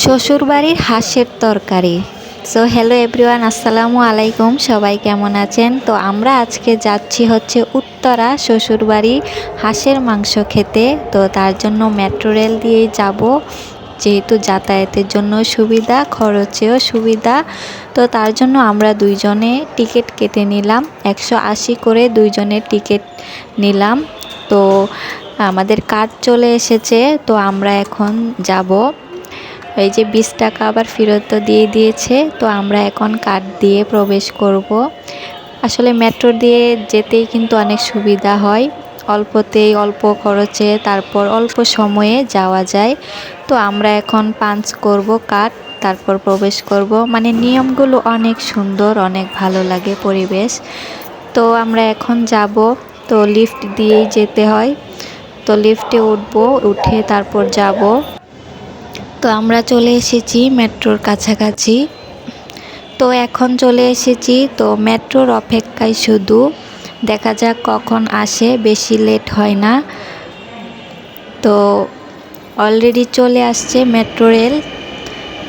শ্বশুরবাড়ির হাঁসের তরকারি। সো হ্যালো এভরিওয়ান আসসালামু আলাইকুম। সবাই কেমন আছেন? তো আমরা আজকে যাচ্ছি হচ্ছে উত্তরা শ্বশুরবাড়ি হাঁসের মাংস খেতে। তো তার জন্য মেট্রো রেল দিয়েই যাব। যেহেতু যাতায়াতের জন্য সুবিধা, খরচেও সুবিধা। তো তার জন্য আমরা দুইজনে টিকিট কেটে নিলাম। একশো আশি করে দুইজনের টিকিট নিলাম। তো আমাদের কাজ চলে এসেছে। তো আমরা এখন যাব এই যে বিশ টাকা আবার ফেরত দিয়ে দিয়েছে, তো আমরা এখন কার্ড দিয়ে প্রবেশ করব। আসলে মেট্রো দিয়ে যেতেই কিন্তু অনেক সুবিধা হয়। অল্পতেই অল্প খরচে, তারপর অল্প সময়ে যাওয়া যায়। তো আমরা এখন পাঞ্চ করব কার্ড, তারপর প্রবেশ করব। মানে নিয়মগুলো অনেক সুন্দর, অনেক ভালো লাগে পরিবেশ। তো আমরা এখন যাব, তো লিফট দিয়েই যেতে হয়। তো লিফটে উঠবো, উঠে তারপর যাব। তো আমরা চলে এসেছি মেট্রোর কাছাকাছি। তো এখন চলে এসেছি, তো মেট্রোর অপেক্ষায় শুধু। দেখা যাক কখন আসে, বেশি লেট হয় না। তো অলরেডি চলে আসছে মেট্রো রেল।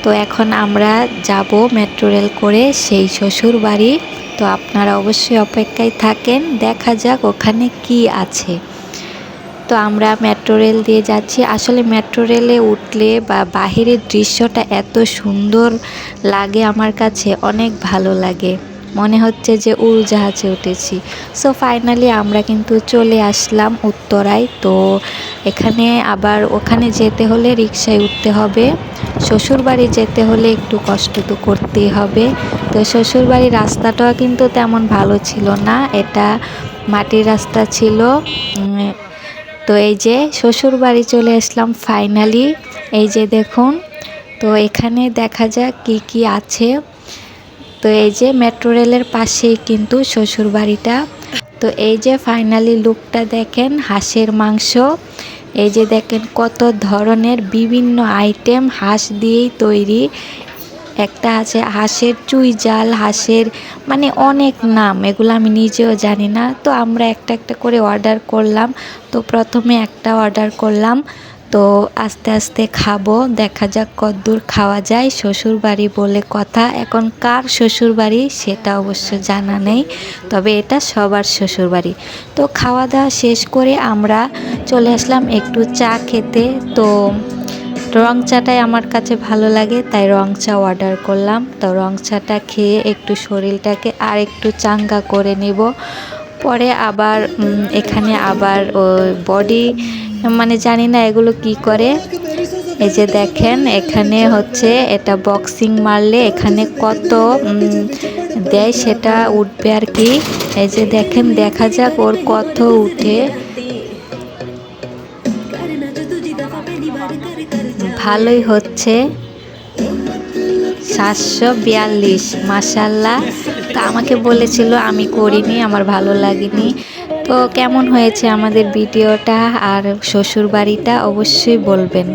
তো এখন আমরা যাব মেট্রো রেল করে সেই শ্বশুর বাড়ি তো আপনারা অবশ্যই অপেক্ষায় থাকেন, দেখা যাক ওখানে কি আছে। তো আমরা মেট্রো রেল দিয়ে যাচ্ছি। আসলে মেট্রো রেলে উঠলে বা বাহিরের দৃশ্যটা এত সুন্দর লাগে আমার কাছে, অনেক ভালো লাগে। মনে হচ্ছে যে উড়োজাহাজে উঠেছি। সো ফাইনালি আমরা কিন্তু চলে আসলাম উত্তরায়। তো এখানে আবার ওখানে যেতে হলে রিক্সায় উঠতে হবে। শ্বশুরবাড়ি যেতে হলে একটু কষ্ট তো করতেই হবে। তো শ্বশুরবাড়ির রাস্তাটাও কিন্তু তেমন ভালো ছিল না। এটা মাটির রাস্তা ছিল। তো এই যে শ্বশুর বাড়ি চলে আসলাম ফাইনালি এই যে দেখুন, তো এখানে দেখা যাক কি কি আছে। তো এই যে মেট্রো রেলের পাশেই কিন্তু শ্বশুর বাড়িটা। তো এই যে ফাইনালি লুকটা দেখেন, হাঁসের মাংস। এই যে দেখেন কত ধরনের বিভিন্ন আইটেম হাঁস দিয়েই তৈরি। একটা আছে হাঁসের চুই জাল, হাঁসের মানে অনেক নাম, এগুলো আমি নিজেও জানি না। তো আমরা একটা একটা করে অর্ডার করলাম। তো প্রথমে একটা অর্ডার করলাম। তো আস্তে আস্তে খাব, দেখা যাক কদ্দূর খাওয়া যায়। শ্বশুর বাড়ি বলে কথা। এখন কার শ্বশুর বাড়ি সেটা অবশ্য জানা নেই, তবে এটা সবার শ্বশুর বাড়ি তো খাওয়া দাওয়া শেষ করে আমরা চলে আসলাম একটু চা খেতে। তো রং চাটাই আমার কাছে ভালো লাগে, তাই রং চা অর্ডার করলাম। তো রং চাটা খেয়ে একটু শরীরটাকে আর একটু চাঙ্গা করে নেব। পরে আবার এখানে আবার বডি মানে জানি না এগুলো কি করে। এই যে দেখেন, এখানে হচ্ছে এটা বক্সিং মারলে এখানে কত দেয় সেটা উঠবে আর কি। এই যে দেখেন, দেখা যাক ওর কত উঠে। ভালোই হচ্ছে। সাতশো বিয়াল্লিশ মাসাল্লাহ তো আমাকে বলেছিল, আমি করিনি, আমার ভালো লাগেনি। তো কেমন হয়েছে আমাদের ভিডিওটা আর শ্বশুর বাড়িটা অবশ্যই বলবেন।